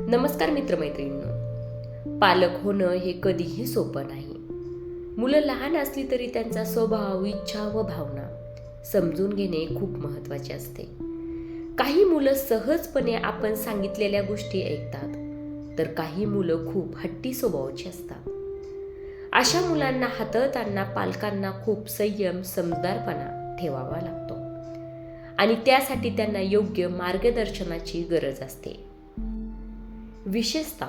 नमस्कार मित्रमैत्रिणींनो. पालक होणं हे कधीही सोपं नाही. मुलं लहान असली तरी त्यांचा स्वभाव इच्छा व भावना समजून घेणे खूप महत्त्वाचे असते. काही मुलं सहजपणे आपण सांगितलेल्या गोष्टी ऐकतात तर काही मुलं खूप हट्टी स्वभावाची असतात. अशा मुलांना हाताळताना पालकांना खूप संयम समजदारपणा ठेवावा लागतो. आणि त्यासाठी त्यांना योग्य मार्गदर्शनाची गरज असते. विशेषतः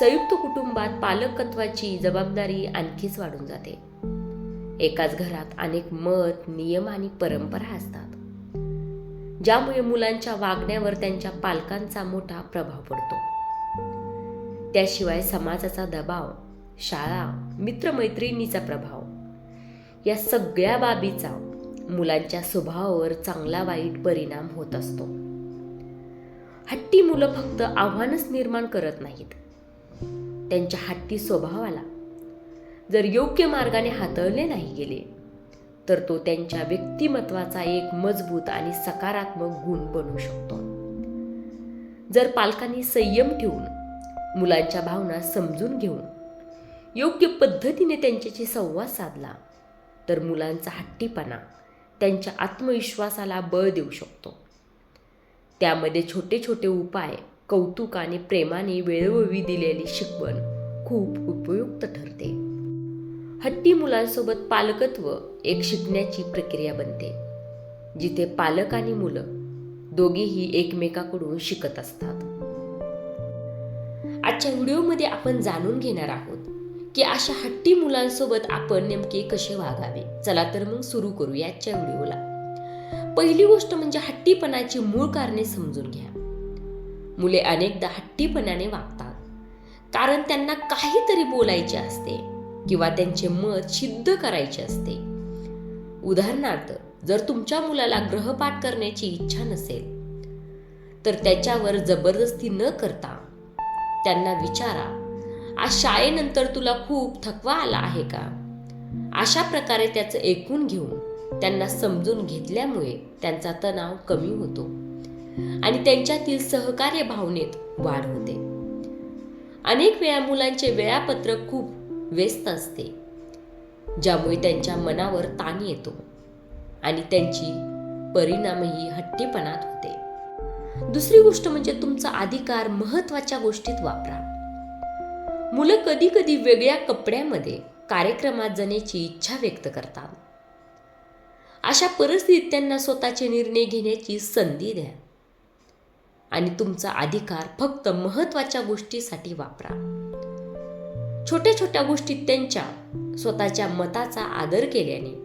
संयुक्त कुटुंबात पालकत्वाची जबाबदारी आणखीच वाढून जाते. एकाच घरात अनेक मत नियम आणि परंपरा असतात. ज्यामुळे मुलांच्या वागण्यावर त्यांच्या पालकांचा मोठा प्रभाव पडतो. त्याशिवाय समाजाचा दबाव शाळा मित्रमैत्रिणीचा प्रभाव या सगळ्या बाबीचा मुलांच्या स्वभावावर चांगला वाईट परिणाम होत असतो. हट्टी मुलं फक्त आव्हानच निर्माण करत नाहीत. त्यांच्या हट्टी स्वभावाला जर योग्य मार्गाने हाताळले नाही गेले तर तो त्यांच्या व्यक्तिमत्वाचा एक मजबूत आणि सकारात्मक गुण बनू शकतो. जर पालकांनी संयम ठेवून मुलांच्या भावना समजून घेऊन योग्य पद्धतीने त्यांच्याशी संवाद साधला तर मुलांचा हट्टीपणा त्यांच्या आत्मविश्वासाला बळ देऊ शकतो. त्यामध्ये छोटे छोटे उपाय कौतुक आणि प्रेमाने वेळोवेळी दिलेली शिकवण खूप उपयुक्त ठरते. हट्टी मुलांसोबत पालकत्व एक शिकण्याची प्रक्रिया बनते जिथे पालक आणि मुलं दोघेही एकमेकाकडून शिकत असतात. आजच्या व्हिडिओमध्ये आपण जाणून घेणार आहोत की अशा हट्टी मुलांसोबत आपण नेमके कसे वागावे? चला तर मग सुरू करू याच्या व्हिडिओला. पहिली गोष्ट म्हणजे हट्टीपणाची मूळ कारणे समजून घ्या. मुले अनेकदा हट्टीपणाने वागतात. कारण त्यांना काहीतरी बोलायचे असते किंवा त्यांचे मत सिद्ध करायचे असते. उदाहरणार्थ जर तुमच्या मुलाला ग्रहपाठ करण्याची इच्छा नसेल तर त्याच्यावर जबरदस्ती न करता त्यांना विचारा आज शाळेनंतर तुला खूप थकवा आला आहे का? अशा प्रकारे त्याचं ऐकून घेऊन त्यांना समजून घेतल्यामुळे त्यांचा तणाव कमी होतो आणि त्यांच्यातील सहकार्य भावनेत वाढ होते. अनेक वेळा मुलांचे वेळापत्रक खूप व्यस्त असते ज्यामुळे त्यांच्या मनावर ताण येतो आणि त्यांची परिणामही हट्टीपणात होते. दुसरी गोष्ट म्हणजे तुमचा अधिकार महत्त्वाच्या गोष्टीत वापरा. मुलं कधी कधी वेगळ्या कपड्यामध्ये कार्यक्रमात जाण्याची इच्छा व्यक्त करतात. अशा परिस्थितीत त्यांना स्वतःचे निर्णय घेण्याची संधी द्या. आणि तुमचा अधिकार फक्त महत्त्वाच्या गोष्टीसाठी वापरा. छोट्या छोट्या गोष्टीत त्यांच्या स्वतःच्या मताचा आदर केल्याने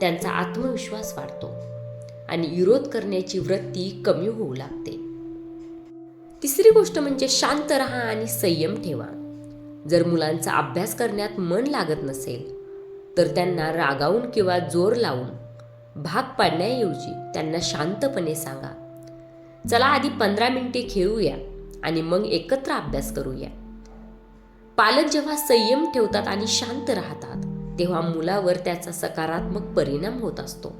त्यांचा आत्मविश्वास वाढतो आणि विरोध करण्याची वृत्ती कमी होऊ लागते. तिसरी गोष्ट म्हणजे शांत राहा आणि संयम ठेवा. जर मुलांचा अभ्यास करण्यात मन लागत नसेल तर त्यांना रागावून किंवा जोर लावून भाग पाडण्याऐवजी त्यांना शांतपणे सांगा. चला आधी पंधरा मिनिटे खेळूया आणि मग एकत्र अभ्यास करूया. पालक जेव्हा संयम ठेवतात आणि शांत राहतात तेव्हा मुलावर त्याचा सकारात्मक परिणाम होत असतो.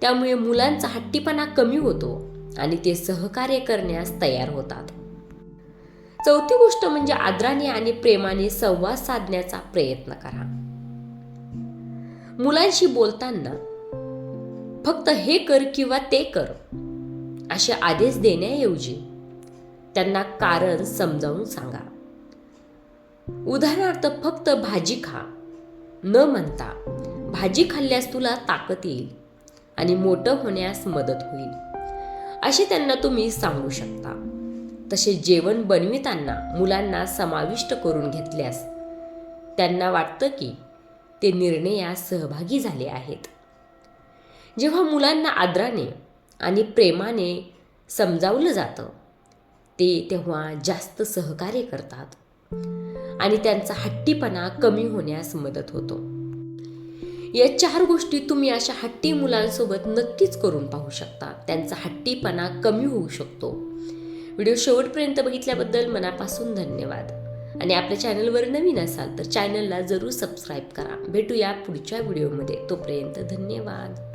त्यामुळे मुलांचा हट्टीपणा कमी होतो आणि ते सहकार्य करण्यास तयार होतात. चौथी गोष्ट म्हणजे आदराने आणि प्रेमाने संवाद साधण्याचा प्रयत्न करा. मुलांशी बोलताना फक्त हे कर किंवा ते कर असे आदेश देण्याऐवजी त्यांना कारण समजावून सांगा. उदाहरणार्थ फक्त भाजी खा. न म्हणता भाजी खाल्ल्यास तुला ताकद येईल आणि मोठं होण्यास मदत होईल असे त्यांना तुम्ही सांगू शकता. तसे जेवण बनविताना मुलांना समाविष्ट करून घेतल्यास त्यांना वाटतं की ते निर्णयात सहभागी झाले आहेत. जेव्हा मुलांना आदराने आणि प्रेमाने समजावलं जातं ते तेव्हा जास्त सहकार्य करतात आणि त्यांचा हट्टीपणा कमी होण्यास मदत होतो. या चार गोष्टी तुम्ही अशा हट्टी मुलांसोबत नक्कीच करून पाहू शकता. त्यांचा हट्टीपणा कमी होऊ शकतो. व्हिडिओ शेवटपर्यंत बघितल्याबद्दल मनापासून धन्यवाद. आणि आपल्या चॅनलवर नवीन असाल तर चॅनलला जरूर सबस्क्राईब करा. भेटूया पुढच्या व्हिडिओमध्ये. तोपर्यंत धन्यवाद.